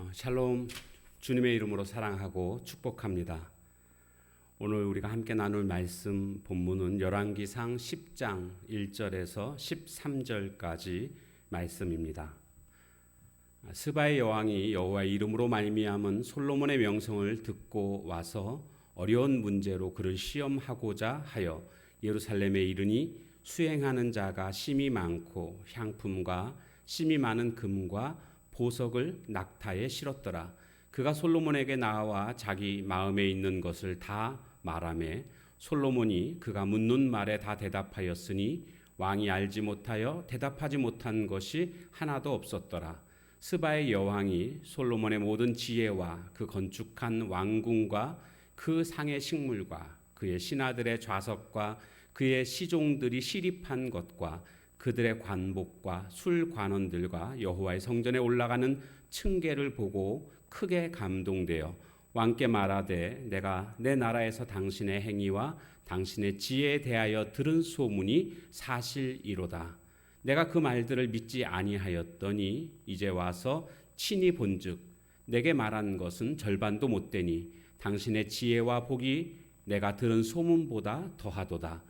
어, 샬롬 주님의 이름으로 사랑하고 축복합니다. 오늘 우리가 함께 나눌 말씀 본문은 열왕기상 10장 1절에서 13절까지 말씀입니다. 스바의 여왕이 여호와의 이름으로 말미암은 솔로몬의 명성을 듣고 와서 어려운 문제로 그를 시험하고자 하여 예루살렘에 이르니 수행하는 자가 심이 많고 향품과 심이 많은 금과 보석을 낙타에 실었더라. 그가 솔로몬에게 나와 자기 마음에 있는 것을 다 말하매 솔로몬이 그가 묻는 말에 다 대답하였으니 왕이 알지 못하여 대답하지 못한 것이 하나도 없었더라. 스바의 여왕이 솔로몬의 모든 지혜와 그 건축한 왕궁과 그 상의 식물과 그의 신하들의 좌석과 그의 시종들이 시립한 것과 그들의 관복과 술 관원들과 여호와의 성전에 올라가는 층계를 보고 크게 감동되어 왕께 말하되 내가 내 나라에서 당신의 행위와 당신의 지혜에 대하여 들은 소문이 사실이로다. 내가 그 말들을 믿지 아니하였더니 이제 와서 친히 본즉 내게 말한 것은 절반도 못 되니 당신의 지혜와 복이 내가 들은 소문보다 더하도다.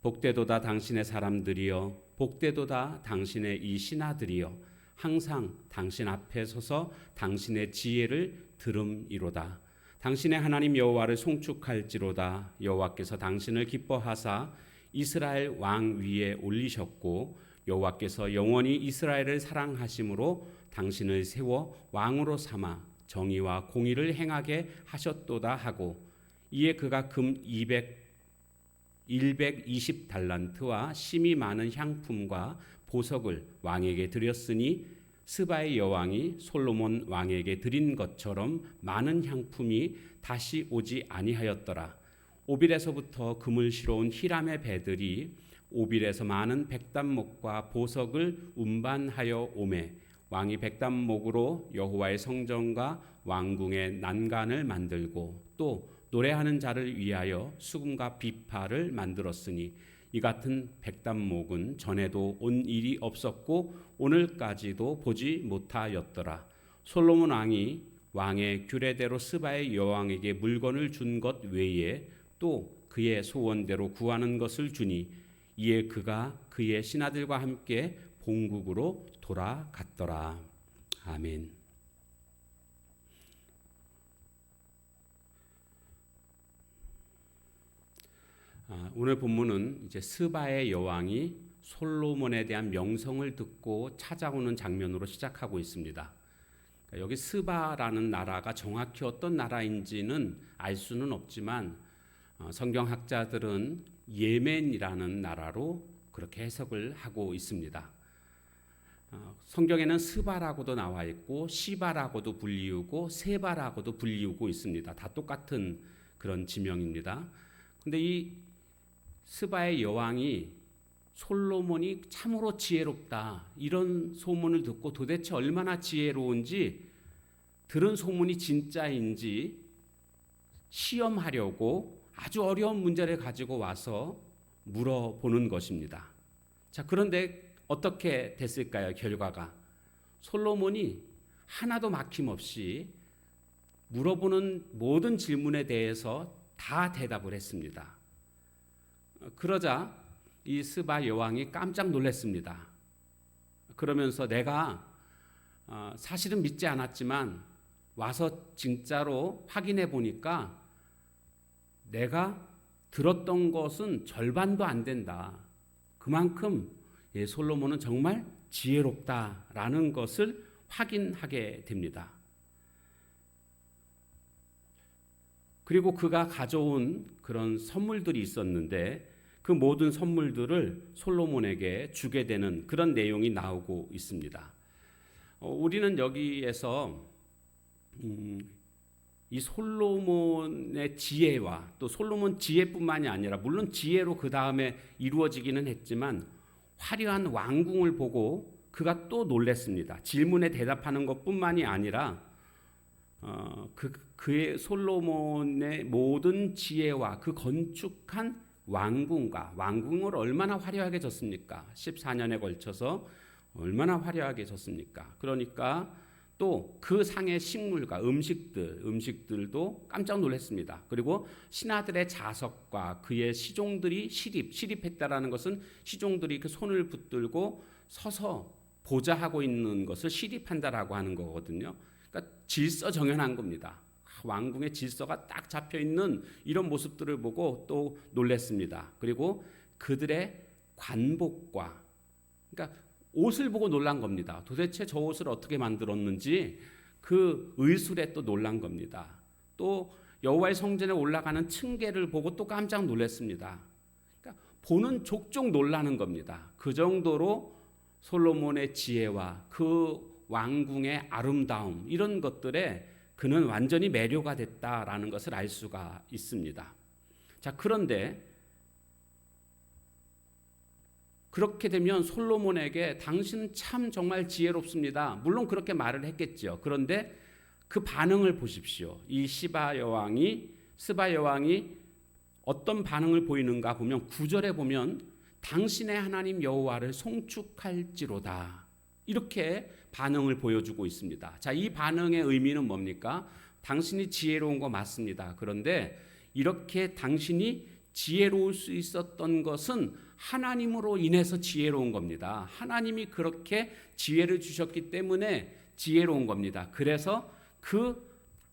복되도다 당신의 사람들이여 복되도다 당신의 이 신하들이여 항상 당신 앞에 서서 당신의 지혜를 들음이로다. 당신의 하나님 여호와를 송축할지로다. 여호와께서 당신을 기뻐하사 이스라엘 왕 위에 올리셨고 여호와께서 영원히 이스라엘을 사랑하심으로 당신을 세워 왕으로 삼아 정의와 공의를 행하게 하셨도다 하고 이에 그가 금 200, 120 달란트와 심이 많은 향품과 보석을 왕에게 드렸으니 스바의 여왕이 솔로몬 왕에게 드린 것처럼 많은 향품이 다시 오지 아니하였더라. 오빌에서부터 금을 실어온 히람의 배들이 오빌에서 많은 백단목과 보석을 운반하여 오매 왕이 백단목으로 여호와의 성전과 왕궁의 난간을 만들고 또 노래하는 자를 위하여 수금과 비파를 만들었으니 이 같은 백단목은 전에도 온 일이 없었고 오늘까지도 보지 못하였더라. 솔로몬 왕이 왕의 규례대로 스바의 여왕에게 물건을 준 것 외에 또 그의 소원대로 구하는 것을 주니 이에 그가 그의 신하들과 함께 본국으로 돌아갔더라. 아멘. 아, 오늘 본문은 이제 스바의 여왕이 솔로몬에 대한 명성을 듣고 찾아오는 장면으로 시작하고 있습니다. 그러니까 여기 스바라는 나라가 정확히 어떤 나라인지는 알 수는 없지만 어, 성경학자들은 예멘이라는 나라로 그렇게 해석을 하고 있습니다. 어, 성경에는 스바라고도 나와 있고 시바라고도 불리우고 세바라고도 불리우고 있습니다. 다 똑같은 그런 지명입니다. 근데 이 스바의 여왕이 솔로몬이 참으로 지혜롭다 이런 소문을 듣고 도대체 얼마나 지혜로운지 들은 소문이 진짜인지 시험하려고 아주 어려운 문제를 가지고 와서 물어보는 것입니다. 자, 그런데 어떻게 됐을까요? 결과가 솔로몬이 하나도 막힘없이 물어보는 모든 질문에 대해서 다 대답을 했습니다. 그러자 이 스바 여왕이 깜짝 놀랐습니다. 그러면서 내가 어, 사실은 믿지 않았지만 와서 진짜로 확인해 보니까 내가 들었던 것은 절반도 안 된다. 그만큼 솔로몬은 정말 지혜롭다라는 것을 확인하게 됩니다. 그리고 그가 가져온 그런 선물들이 있었는데 그 모든 선물들을 솔로몬에게 주게 되는 그런 내용이 나오고 있습니다. 어, 우리는 여기에서 음, 이 솔로몬의 지혜와 또 솔로몬 지혜뿐만이 아니라 물론 지혜로 그 다음에 이루어지기는 했지만 화려한 왕궁을 보고 그가 또 놀랬습니다. 질문에 대답하는 것뿐만이 아니라 어, 그 그의 솔로몬의 모든 지혜와 그 건축한 왕궁과 왕궁을 얼마나 화려하게 졌습니까? 14년에 걸쳐서 얼마나 화려하게 졌습니까? 그러니까 또 그 상의 식물과 음식들, 음식들도 깜짝 놀랐습니다. 그리고 신하들의 자석과 그의 시종들이 시립, 시립했다라는 것은 시종들이 그 손을 붙들고 서서 보좌하고 있는 것을 시립한다라고 하는 거거든요. 그러니까 질서 정연한 겁니다. 왕궁의 질서가 딱 잡혀 있는 이런 모습들을 보고 또 놀랐습니다. 그리고 그들의 관복과 그러니까 옷을 보고 놀란 겁니다. 도대체 저 옷을 어떻게 만들었는지 그 의술에 또 놀란 겁니다. 또 여호와의 성전에 올라가는 층계를 보고 또 깜짝 놀랐습니다. 그러니까 보는 족족 놀라는 겁니다. 그 정도로 솔로몬의 지혜와 그 왕궁의 아름다움 이런 것들에 그는 완전히 매료가 됐다라는 것을 알 수가 있습니다. 자, 그런데 그렇게 되면 솔로몬에게 당신은 참 정말 지혜롭습니다. 물론 그렇게 말을 했겠죠. 그런데 그 반응을 보십시오. 이 시바 여왕이 스바 여왕이 어떤 반응을 보이는가 보면 구절에 보면 당신의 하나님 여호와를 송축할지로다. 이렇게 반응을 보여주고 있습니다. 자, 이 반응의 의미는 뭡니까? 당신이 지혜로운 거 맞습니다. 그런데 이렇게 당신이 지혜로울 수 있었던 것은 하나님으로 인해서 지혜로운 겁니다. 하나님이 그렇게 지혜를 주셨기 때문에 지혜로운 겁니다. 그래서 그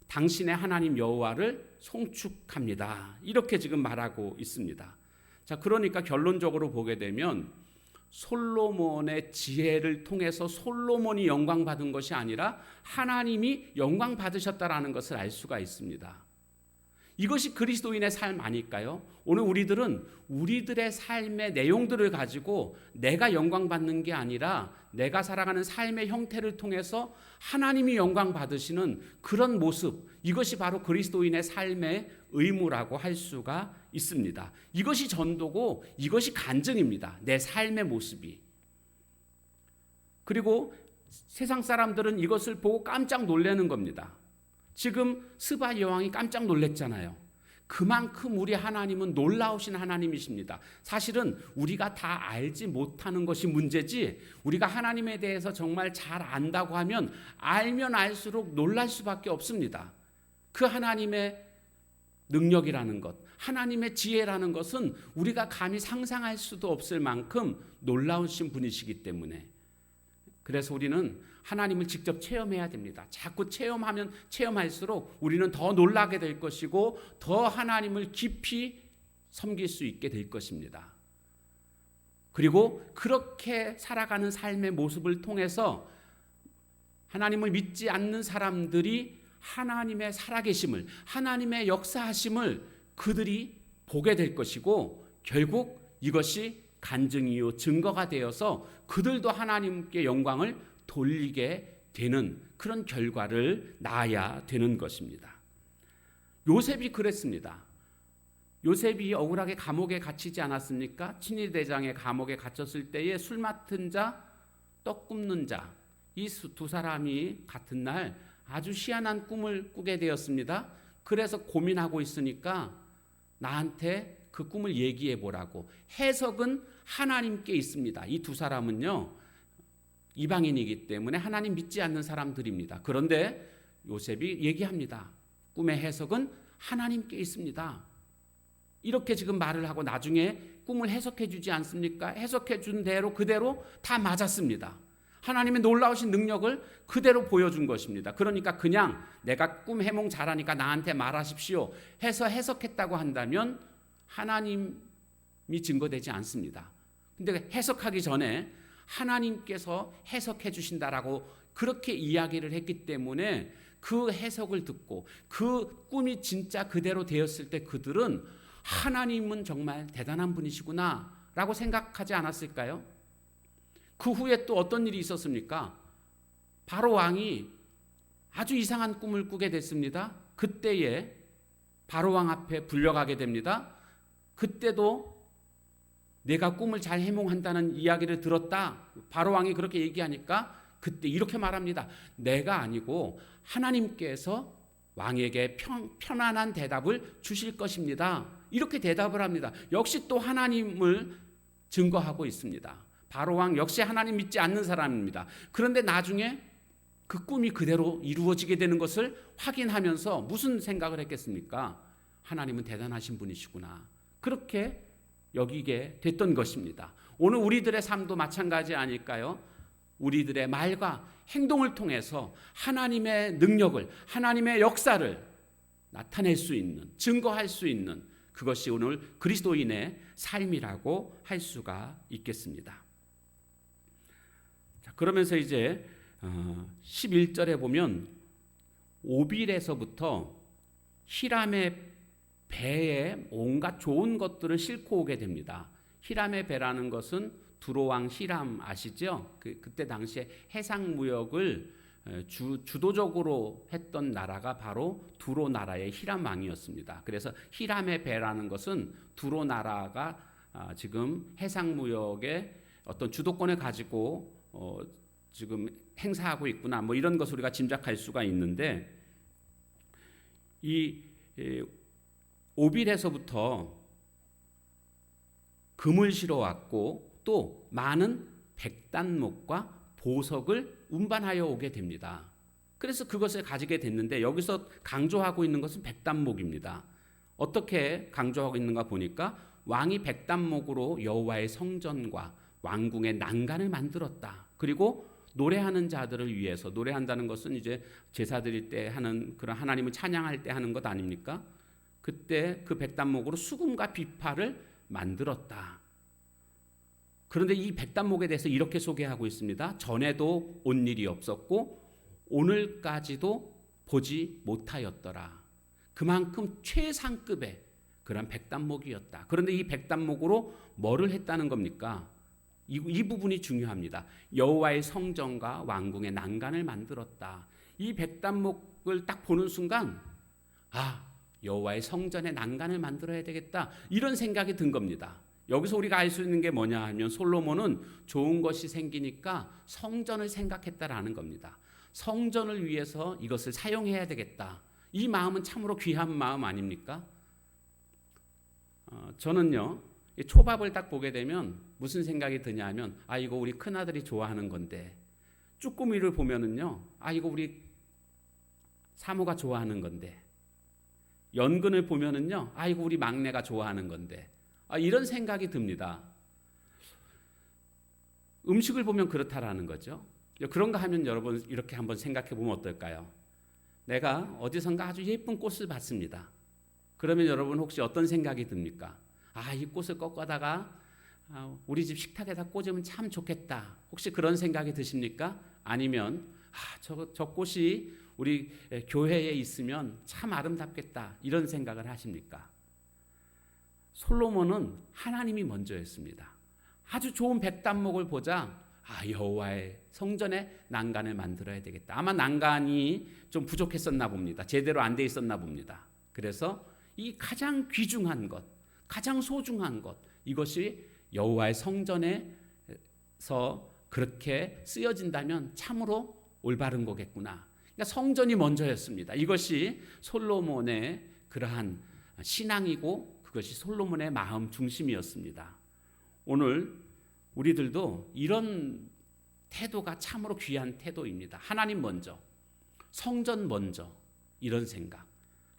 당신의 하나님 여호와를 송축합니다. 이렇게 지금 말하고 있습니다. 자, 그러니까 결론적으로 보게 되면 솔로몬의 지혜를 통해서 솔로몬이 영광 받은 것이 아니라 하나님이 영광 받으셨다라는 것을 알 수가 있습니다. 이것이 그리스도인의 삶 아닐까요? 오늘 우리들은 우리들의 삶의 내용들을 가지고 내가 영광 받는 게 아니라 내가 살아가는 삶의 형태를 통해서 하나님이 영광 받으시는 그런 모습, 이것이 바로 그리스도인의 삶의 의무라고 할 수가 있습니다. 이것이 전도고 이것이 간증입니다. 내 삶의 모습이. 그리고 세상 사람들은 이것을 보고 깜짝 놀라는 겁니다. 지금 스바 여왕이 깜짝 놀랐잖아요. 그만큼 우리 하나님은 놀라우신 하나님이십니다. 사실은 우리가 다 알지 못하는 것이 문제지 우리가 하나님에 대해서 정말 잘 안다고 하면 알면 알수록 놀랄 수밖에 없습니다. 그 하나님의 능력이라는 것, 하나님의 지혜라는 것은 우리가 감히 상상할 수도 없을 만큼 놀라우신 분이시기 때문에 그래서 우리는 하나님을 직접 체험해야 됩니다. 자꾸 체험하면 체험할수록 우리는 더 놀라게 될 것이고 더 하나님을 깊이 섬길 수 있게 될 것입니다. 그리고 그렇게 살아가는 삶의 모습을 통해서 하나님을 믿지 않는 사람들이 하나님의 살아계심을, 하나님의 역사하심을 그들이 보게 될 것이고 결국 이것이 간증이요 증거가 되어서 그들도 하나님께 영광을 돌리게 되는 그런 결과를 낳아야 되는 것입니다. 요셉이 그랬습니다. 요셉이 억울하게 감옥에 갇히지 않았습니까? 친위 대장의 감옥에 갇혔을 때에 술 맡은 자, 떡 굽는 자, 이 두 사람이 같은 날 아주 희한한 꿈을 꾸게 되었습니다. 그래서 고민하고 있으니까 나한테 그 꿈을 얘기해 보라고. 해석은 하나님께 있습니다. 이 두 사람은요. 이방인이기 때문에 하나님 믿지 않는 사람들입니다. 그런데 요셉이 얘기합니다. 꿈의 해석은 하나님께 있습니다. 이렇게 지금 말을 하고 나중에 꿈을 해석해 주지 않습니까? 해석해 준 대로 그대로 다 맞았습니다. 하나님의 놀라우신 능력을 그대로 보여준 것입니다. 그러니까 그냥 내가 꿈 해몽 잘하니까 나한테 말하십시오 해서 해석했다고 한다면 하나님이 증거되지 않습니다. 근데 해석하기 전에 하나님께서 해석해 주신다라고 그렇게 이야기를 했기 때문에 그 해석을 듣고 그 꿈이 진짜 그대로 되었을 때 그들은 하나님은 정말 대단한 분이시구나 라고 생각하지 않았을까요? 그 후에 또 어떤 일이 있었습니까? 바로 왕이 아주 이상한 꿈을 꾸게 됐습니다. 그때에 바로 왕 앞에 불려가게 됩니다. 그때도 내가 꿈을 잘 해몽한다는 이야기를 들었다. 바로 왕이 그렇게 얘기하니까 그때 이렇게 말합니다. 내가 아니고 하나님께서 왕에게 편, 편안한 대답을 주실 것입니다. 이렇게 대답을 합니다. 역시 또 하나님을 증거하고 있습니다. 바로 왕 역시 하나님 믿지 않는 사람입니다. 그런데 나중에 그 꿈이 그대로 이루어지게 되는 것을 확인하면서 무슨 생각을 했겠습니까? 하나님은 대단하신 분이시구나. 그렇게 여기게 됐던 것입니다. 오늘 우리들의 삶도 마찬가지 아닐까요? 우리들의 말과 행동을 통해서 하나님의 능력을, 하나님의 역사를 나타낼 수 있는, 증거할 수 있는 그것이 오늘 그리스도인의 삶이라고 할 수가 있겠습니다. 자, 그러면서 이제 11절에 보면 오빌에서부터 히람의 배에 온갖 좋은 것들을 싣고 오게 됩니다. 히람의 배라는 것은 두로왕 히람 아시죠? 그, 그때 당시에 해상 무역을 주, 주도적으로 했던 나라가 바로 두로 나라의 히람 왕이었습니다. 그래서 히람의 배라는 것은 두로 나라가 아, 지금 해상 무역의 어떤 주도권을 가지고 어, 지금 행사하고 있구나. 뭐 이런 것을 우리가 짐작할 수가 있는데 이 오빌에서부터 금을 실어 왔고 또 많은 백단목과 보석을 운반하여 오게 됩니다. 그래서 그것을 가지게 됐는데 여기서 강조하고 있는 것은 백단목입니다. 어떻게 강조하고 있는가 보니까 왕이 백단목으로 여호와의 성전과 왕궁의 난간을 만들었다. 그리고 노래하는 자들을 위해서 노래한다는 것은 이제 제사 드릴 때 하는 그런 하나님을 찬양할 때 하는 것 아닙니까? 그때 그 백단목으로 수금과 비파를 만들었다. 그런데 이 백단목에 대해서 이렇게 소개하고 있습니다. 전에도 온 일이 없었고 오늘까지도 보지 못하였더라. 그만큼 최상급의 그런 백단목이었다. 그런데 이 백단목으로 뭐를 했다는 겁니까? 이, 이 부분이 중요합니다. 여호와의 성전과 왕궁의 난간을 만들었다. 이 백단목을 딱 보는 순간 아 여호와의 성전의 난간을 만들어야 되겠다 이런 생각이 든 겁니다. 여기서 우리가 알 수 있는 게 뭐냐 하면 솔로몬은 좋은 것이 생기니까 성전을 생각했다라는 겁니다. 성전을 위해서 이것을 사용해야 되겠다. 이 마음은 참으로 귀한 마음 아닙니까? 어, 저는요 초밥을 딱 보게 되면 무슨 생각이 드냐 하면 아 이거 우리 큰 아들이 좋아하는 건데 쭈꾸미를 보면은요 아 이거 우리 사모가 좋아하는 건데 연근을 보면은요 아 이거 우리 막내가 좋아하는 건데 아, 이런 생각이 듭니다. 음식을 보면 그렇다라는 거죠. 그런가 하면 여러분 이렇게 한번 생각해 보면 어떨까요? 내가 어디선가 아주 예쁜 꽃을 봤습니다. 그러면 여러분 혹시 어떤 생각이 듭니까? 아, 이 꽃을 꺾어다가 아, 우리 집 식탁에다 꽂으면 참 좋겠다. 혹시 그런 생각이 드십니까? 아니면 아, 저, 저 꽃이 우리 교회에 있으면 참 아름답겠다. 이런 생각을 하십니까? 솔로몬은 하나님이 먼저였습니다. 아주 좋은 백단목을 보자 아 여호와의 성전에 난간을 만들어야 되겠다. 아마 난간이 좀 부족했었나 봅니다. 제대로 안 돼 있었나 봅니다. 그래서 이 가장 귀중한 것, 가장 소중한 것 이것이 여호와의 성전에서 그렇게 쓰여진다면 참으로 올바른 거겠구나. 그러니까 성전이 먼저였습니다. 이것이 솔로몬의 그러한 신앙이고 그것이 솔로몬의 마음 중심이었습니다. 오늘 우리들도 이런 태도가 참으로 귀한 태도입니다. 하나님 먼저, 성전 먼저 이런 생각.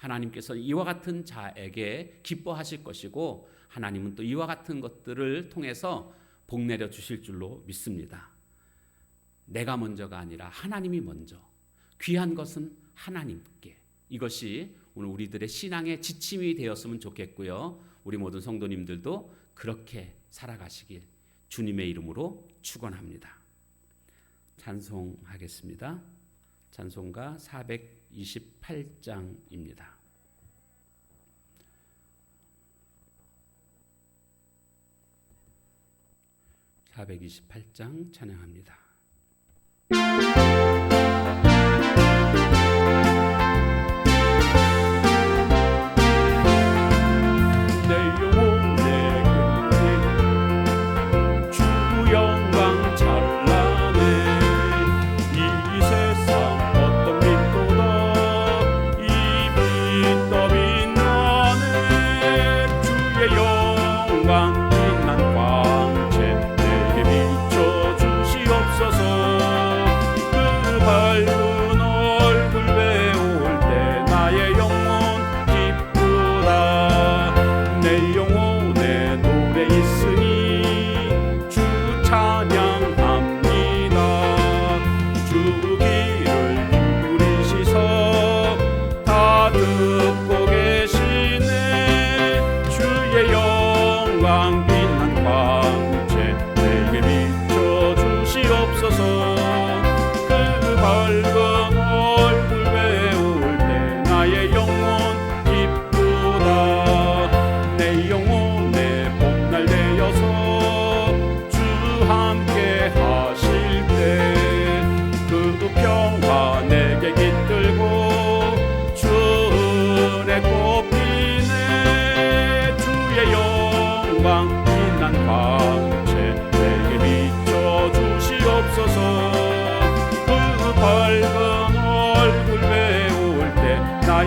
하나님께서 이와 같은 자에게 기뻐하실 것이고 하나님은 또 이와 같은 것들을 통해서 복 내려 주실 줄로 믿습니다. 내가 먼저가 아니라 하나님이 먼저. 귀한 것은 하나님께. 이것이 오늘 우리들의 신앙의 지침이 되었으면 좋겠고요. 우리 모든 성도님들도 그렇게 살아가시길 주님의 이름으로 축원합니다. 찬송하겠습니다. 찬송가 428장입니다. 428장 찬양합니다.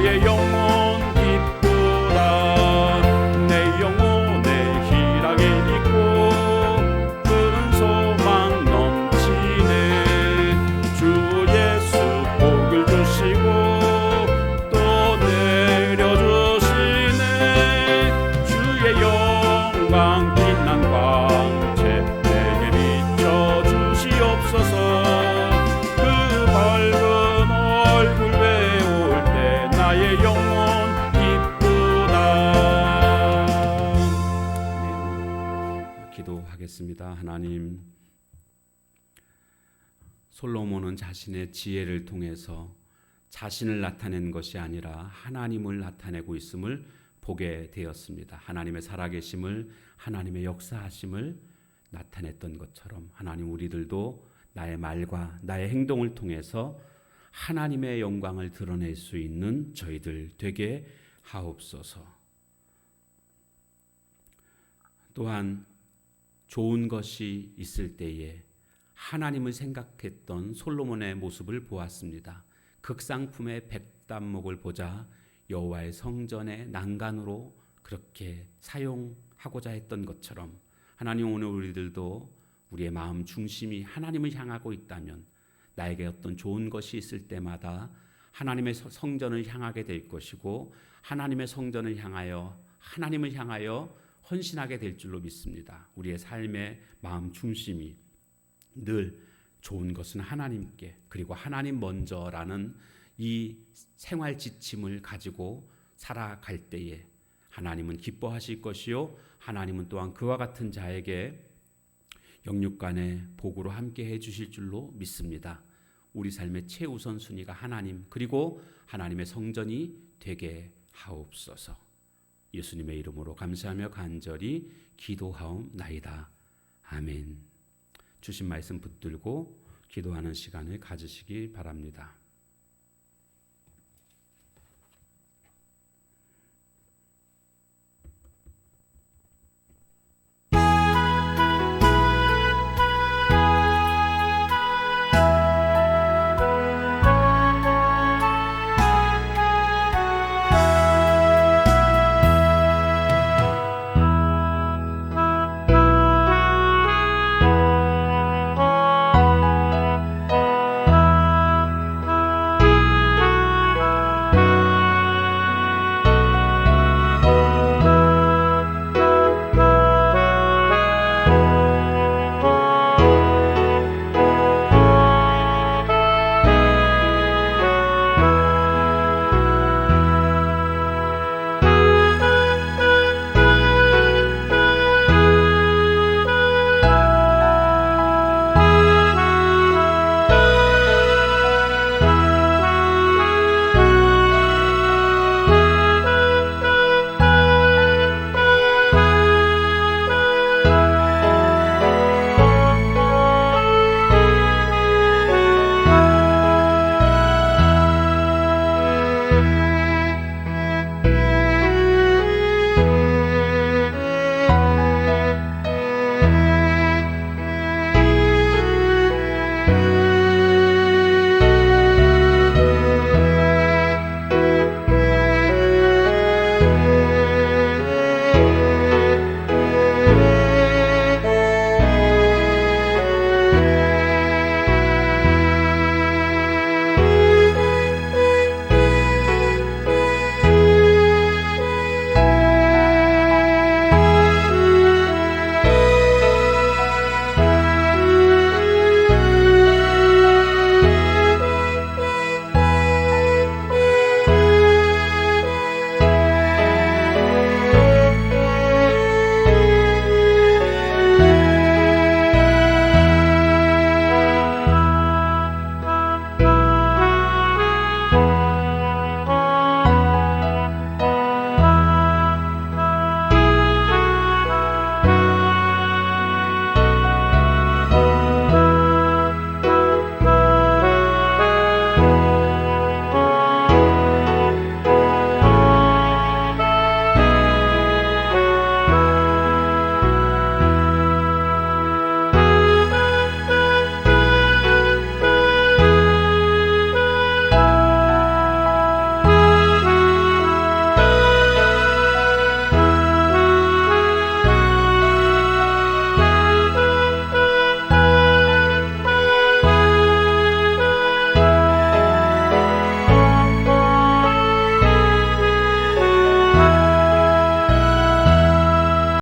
나의 기도하겠습니다. 하나님, 솔로몬은 자신의 지혜를 통해서 자신을 나타낸 것이 아니라 하나님을 나타내고 있음을 보게 되었습니다. 하나님의 살아계심을, 하나님의 역사하심을 나타냈던 것처럼 하나님 우리들도 나의 말과 나의 행동을 통해서 하나님의 영광을 드러낼 수 있는 저희들 되게 하옵소서. 또한 좋은 것이 있을 때에 하나님을 생각했던 솔로몬의 모습을 보았습니다. 극상품의 백단목을 보자 여호와의 성전의 난간으로 그렇게 사용하고자 했던 것처럼 하나님 오늘 우리들도 우리의 마음 중심이 하나님을 향하고 있다면 나에게 어떤 좋은 것이 있을 때마다 하나님의 서- 성전을 향하게 될 것이고 하나님의 성전을 향하여 하나님을 향하여 헌신하게 될 줄로 믿습니다. 우리의 삶의 마음 중심이 늘 좋은 것은 하나님께 그리고 하나님 먼저라는 이 생활 지침을 가지고 살아갈 때에 하나님은 기뻐하실 것이요 하나님은 또한 그와 같은 자에게 영육간의 복으로 함께 해 주실 줄로 믿습니다. 우리 삶의 최우선 순위가 하나님 그리고 하나님의 성전이 되게 하옵소서. 예수님의 이름으로 감사하며 간절히 기도하옵나이다. 아멘. 주신 말씀 붙들고 기도하는 시간을 가지시기 바랍니다.